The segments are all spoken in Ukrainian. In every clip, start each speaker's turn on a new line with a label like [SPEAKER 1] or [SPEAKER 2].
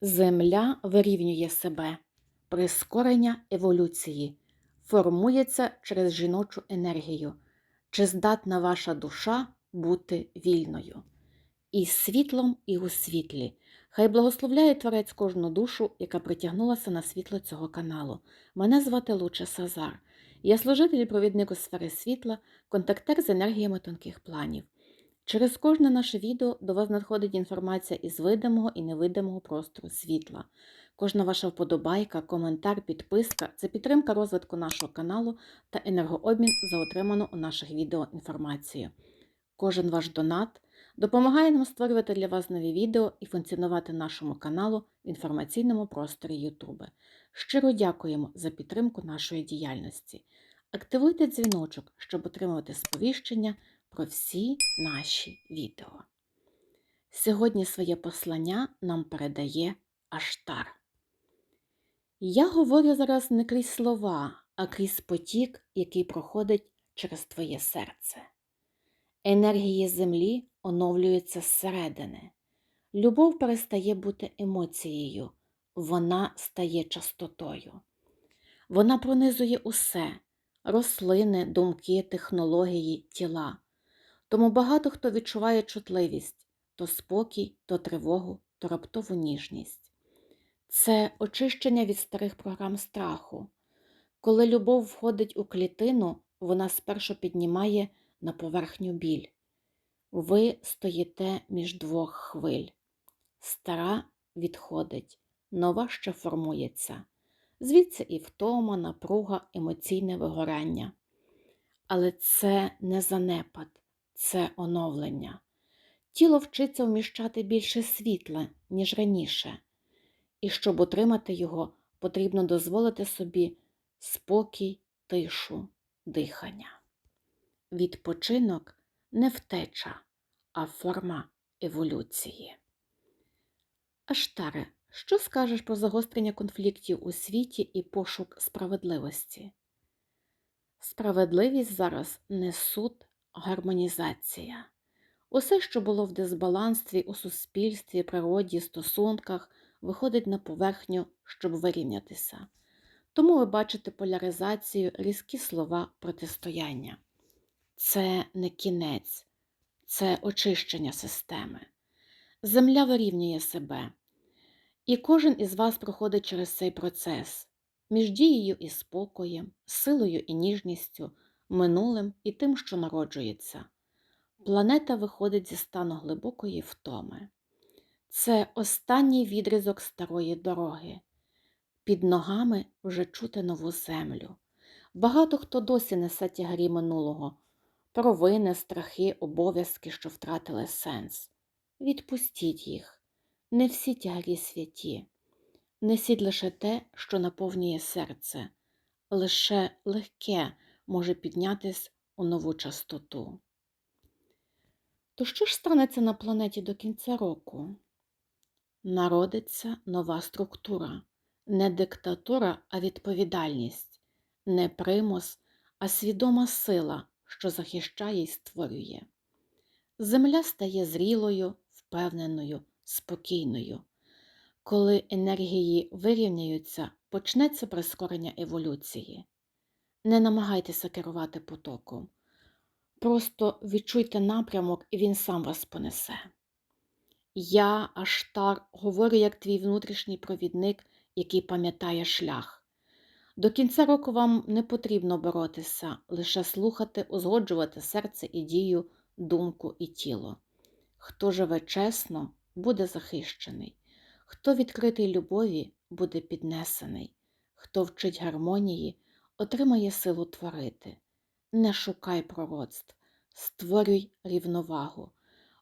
[SPEAKER 1] Земля вирівнює себе, прискорення еволюції, формується через жіночу енергію. Чи здатна ваша душа бути вільною? І світлом, і у світлі. Хай благословляє Творець кожну душу, яка притягнулася на світло цього каналу. Мене звати Луча Сазар. Я служитель і провідник у сфери світла, контактер з енергіями тонких планів. Через кожне наше відео до вас надходить інформація із видимого і невидимого простору світла. Кожна ваша вподобайка, коментар, підписка це підтримка розвитку нашого каналу та енергообмін за отриману у наших відео інформацію. Кожен ваш донат допомагає нам створювати для вас нові відео і функціонувати нашому каналу в інформаційному просторі YouTube. Щиро дякуємо за підтримку нашої діяльності. Активуйте дзвіночок, щоб отримувати сповіщення про всі наші відео. Сьогодні своє послання нам передає Аштар. Я говорю зараз не крізь слова, а крізь потік, який проходить через твоє серце. Енергії землі оновлюються зсередини. Любов перестає бути емоцією, вона стає частотою. Вона пронизує усе рослини, думки, технології, тіла. Тому багато хто відчуває чутливість то спокій, то тривогу, то раптову ніжність. Це очищення від старих програм страху. Коли любов входить у клітину, вона спершу піднімає на поверхню біль. Ви стоїте між двох хвиль. Стара відходить, нова ще формується. Звідси і втома, напруга, емоційне вигорання. Але це не занепад, це оновлення. Тіло вчиться вміщати більше світла, ніж раніше, і щоб отримати його, потрібно дозволити собі спокій, тишу, дихання. Відпочинок не втеча, а форма еволюції. Аштаре, що скажеш про загострення конфліктів у світі і пошук справедливості? Справедливість зараз не суд, гармонізація. Усе, що було в дисбалансі у суспільстві, природі, стосунках, виходить на поверхню, щоб вирівнятися. Тому ви бачите поляризацію, різкі слова протистояння. Це не кінець, це очищення системи. Земля вирівнює себе. І кожен із вас проходить через цей процес між дією і спокоєм, силою і ніжністю, минулим і тим, що народжується. Планета виходить зі стану глибокої втоми. Це останній відрізок старої дороги. Під ногами вже чути нову землю. Багато хто досі несе тягарі минулого, провини, страхи, обов'язки, що втратили сенс. Відпустіть їх, не всі тягарі святі. Несіть лише те, що наповнює серце, лише легке може піднятись у нову частоту. То що ж станеться на планеті до кінця року? Народиться нова структура, не диктатура, а відповідальність, не примус, а свідома сила, що захищає і створює. Земля стає зрілою, впевненою, спокійною. Коли енергії вирівняються, почнеться прискорення еволюції. Не намагайтеся керувати потоком. Просто відчуйте напрямок, і він сам вас понесе. Я, Аштар, говорю як твій внутрішній провідник, який пам'ятає шлях. До кінця року вам не потрібно боротися, лише слухати, узгоджувати серце і дію, думку і тіло. Хто живе чесно, буде захищений, хто відкритий любові, буде піднесений, хто вчить гармонії, отримає силу творити. Не шукай пророцтв, створюй рівновагу,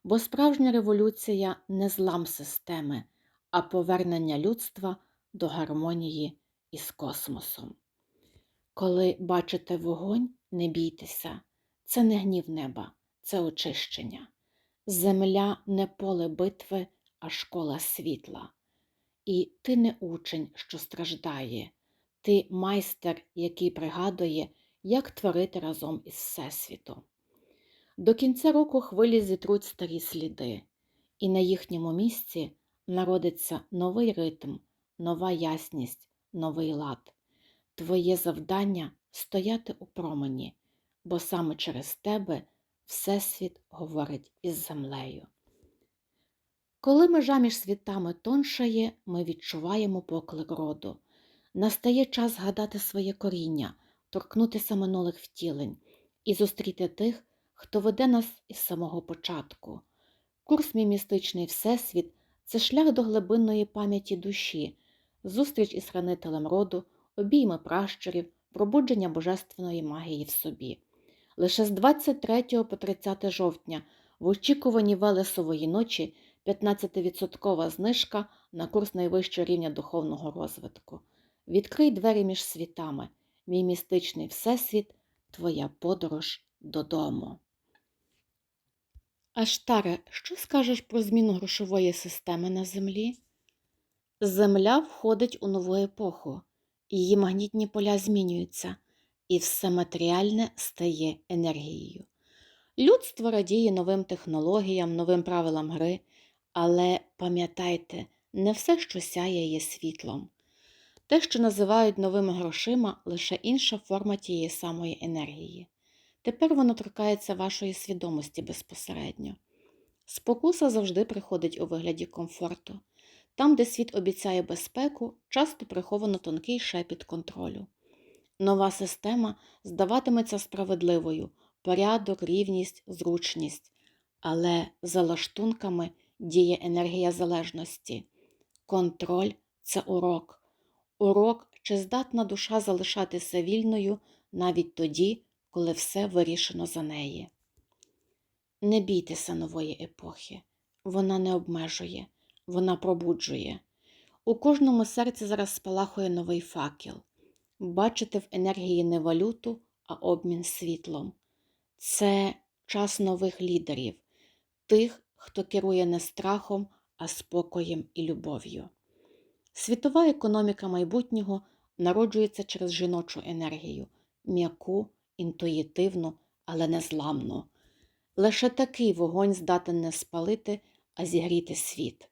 [SPEAKER 1] бо справжня революція не злам системи, а повернення людства до гармонії із космосом. Коли бачите вогонь, не бійтеся, це не гнів неба, це очищення. Земля не поле битви, а школа світла. І ти не учень, що страждає, ти майстер, який пригадує, як творити разом із Всесвітом. До кінця року хвилі зітруть старі сліди, і на їхньому місці народиться новий ритм, нова ясність, новий лад. Твоє завдання стояти у промені, бо саме через тебе Всесвіт говорить із землею. Коли межа між світами тоншає, ми відчуваємо поклик роду. Настає час згадати своє коріння, торкнутися минулих втілень і зустріти тих, хто веде нас із самого початку. Курс «Мій містичний Всесвіт це шлях до глибинної пам'яті душі, зустріч із хранителем роду, обійми пращурів, пробудження божественної магії в собі. Лише з 23 по 30 жовтня в очікуванні Велесової ночі 15% знижка на курс найвищого рівня духовного розвитку. Відкрий двері між світами, мій містичний всесвіт, твоя подорож додому. Аштаре, що скажеш про зміну грошової системи на Землі? Земля входить у нову епоху, її магнітні поля змінюються, і все матеріальне стає енергією. Людство радіє новим технологіям, новим правилам гри, але пам'ятайте, не все, що сяє, є світлом. Те, що називають новими грошима, лише інша форма тієї самої енергії. Тепер воно торкається вашої свідомості безпосередньо. Спокуса завжди приходить у вигляді комфорту. Там, де світ обіцяє безпеку, часто приховано тонкий шепіт контролю. Нова система здаватиметься справедливою, порядок, рівність, зручність, але за лаштунками діє енергія залежності. Контроль це урок. Урок, чи здатна душа залишатися вільною навіть тоді, коли все вирішено за неї. Не бійтеся нової епохи. Вона не обмежує, вона пробуджує. У кожному серці зараз спалахує новий факел. Бачите в енергії не валюту, а обмін світлом. Це час нових лідерів, тих, хто керує не страхом, а спокоєм і любов'ю. Світова економіка майбутнього народжується через жіночу енергію, м'яку, інтуїтивну, але незламну. Лише такий вогонь здатен не спалити, а зігріти світ.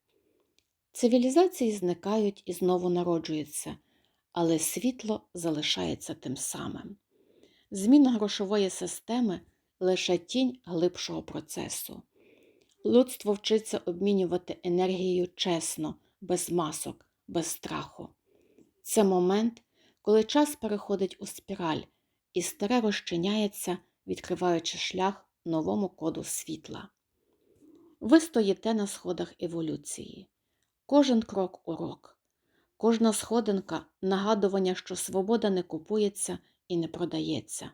[SPEAKER 1] Цивілізації зникають і знову народжуються, але світло залишається тим самим. Зміна грошової системи лише тінь глибшого процесу. Людство вчиться обмінювати енергією чесно, без масок, без страху. Це момент, коли час переходить у спіраль, і старе розчиняється, відкриваючи шлях новому коду світла. Ви стоїте на сходах еволюції. Кожен крок урок, кожна сходинка нагадування, що свобода не купується і не продається.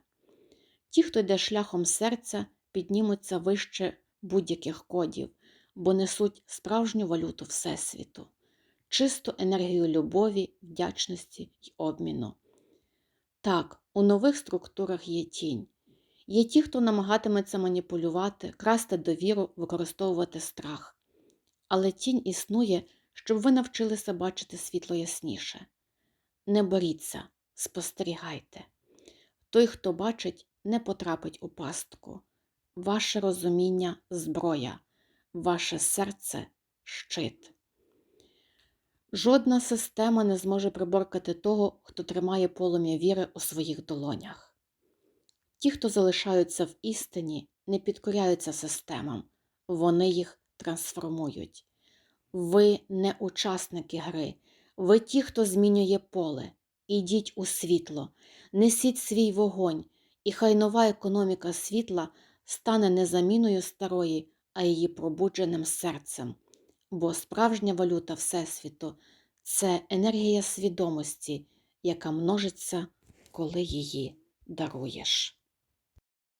[SPEAKER 1] Ті, хто йде шляхом серця, піднімуться вище будь-яких кодів, бо несуть справжню валюту Всесвіту, чисту енергію любові, вдячності й обміну. Так, у нових структурах є тінь. Є ті, хто намагатиметься маніпулювати, красти довіру, використовувати страх. Але тінь існує, щоб ви навчилися бачити світло ясніше. Не боріться, спостерігайте. Той, хто бачить, не потрапить у пастку. Ваше розуміння зброя, ваше серце щит. Жодна система не зможе приборкати того, хто тримає полум'я віри у своїх долонях. Ті, хто залишаються в істині, не підкоряються системам, вони їх трансформують. Ви не учасники гри, ви ті, хто змінює поле. Ідіть у світло, несіть свій вогонь, і хай нова економіка світла стане не заміною старої, а її пробудженим серцем. Бо справжня валюта Всесвіту це енергія свідомості, яка множиться, коли її даруєш.